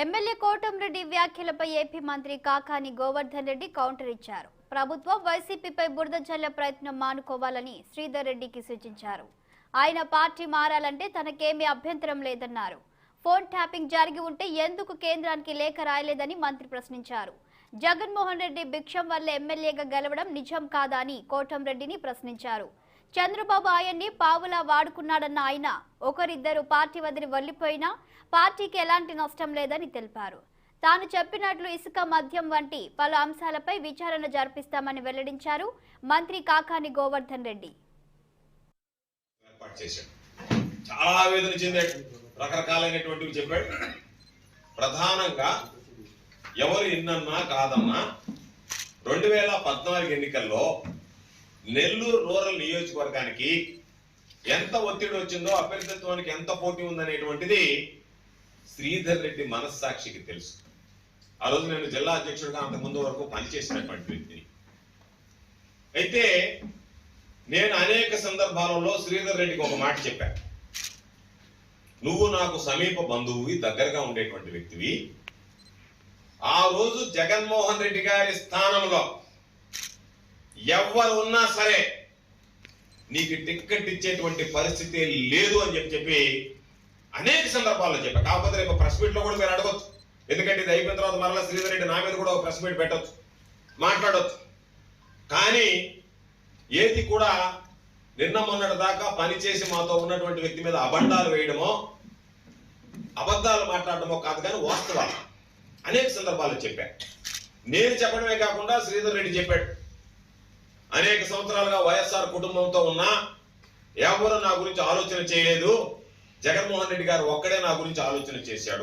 MLA Kotamreddy వ్యాఖ్యలపై AP మంత్రి Kakani Govardhan Reddy counter ఇచ్చారు. ప్రభుత్వం వైసీపీపై బురద జల్లే ప్రయత్నం మానుకోవాలని శ్రీధర్ రెడ్డికి సూచించారు. ఆయన పార్టీ మారాలంటే తనకేమీ అభ్యంతరం లేదన్నారు. ఫోన్ ట్యాపింగ్ జరిగి ఉంటే ఎందుకు కేంద్రానికి లేఖ రాయలేదని మంత్రి ప్రశ్నించారు. జగన్మోహన్ రెడ్డి భిక్షం వల్ల ఎమ్మెల్యేగా గెలవడం నిజం కాదా అని కోటంరెడ్డిని ప్రశ్నించారు. చంద్రబాబు ఆయన్ని పావులా వాడుకున్నాడన్న ఆయన. ఒకరిద్దరు పార్టీ వదిలి వెళ్ళిపోయినా పార్టీకి ఎలాంటి నష్టం లేదని తెలిపారు. తాను చెప్పినట్లు ఇసుక మద్యం వంటి పలు అంశాలపై విచారణ జరిపిస్తామని వెల్లడించారు మంత్రి కాకాని గోవర్ధన్ రెడ్డి. చాలా ఆవేదన చెందాడు. రకరకాలైనటువంటివి చెప్పాడు. ప్రధానంగా ఎవరు ఇన్నన్నా కాదన్నా రెండు వేల పద్నాలుగు ఎన్నికల్లో నెల్లూరు రూరల్ నియోజకవర్గానికి ఎంత ఒత్తిడి వచ్చిందో అభ్యర్థిత్వానికి ఎంత పోటీ ఉందనేటువంటిది శ్రీధర్ రెడ్డి మనస్సాక్షికి తెలుసు. ఆ రోజు నేను జిల్లా అధ్యక్షుడిగా అంత ముందు వరకు పనిచేసినటువంటి వ్యక్తిని. అయితే నేను అనేక సందర్భాలలో శ్రీధర్ రెడ్డికి ఒక మాట చెప్పాను నువ్వు నాకు సమీప బంధువువి దగ్గరగా ఉండేటువంటి వ్యక్తివి. ఆ రోజు జగన్మోహన్ రెడ్డి గారి స్థానంలో ఎవరు ఉన్నా సరే నీకు టిక్కెట్ ఇచ్చేటువంటి పరిస్థితి లేదు అని చెప్పి చెప్పి అనేక సందర్భాల్లో చెప్పా. కాకపోతే రేపు ప్రెస్ మీట్లో కూడా మీరు అడగొచ్చు. ఎందుకంటే ఇది అయిపోయిన తర్వాత మరలా శ్రీధర్ రెడ్డి నా మీద కూడా ఒక ప్రెస్ మీట్ పెట్టొచ్చు మాట్లాడవచ్చు కానీ ఏది కూడా నిన్న మొన్నటి దాకా పనిచేసి మాతో ఉన్నటువంటి వ్యక్తి మీద అబద్ధాలు వేయడమో అబద్ధాలు మాట్లాడడమో కాదు కానీ వాస్తవాలు. అనేక సందర్భాల్లో చెప్పా. నేను చెప్పడమే కాకుండా శ్రీధర్ రెడ్డి చెప్పాడు. అనేక సంవత్సరాలుగా వైఎస్ఆర్ కుటుంబంతో ఉన్నా ఎవరు నా గురించి ఆలోచన చేయలేదు. జగన్మోహన్ రెడ్డి గారు ఒక్కడే నా గురించి ఆలోచన చేశాడు.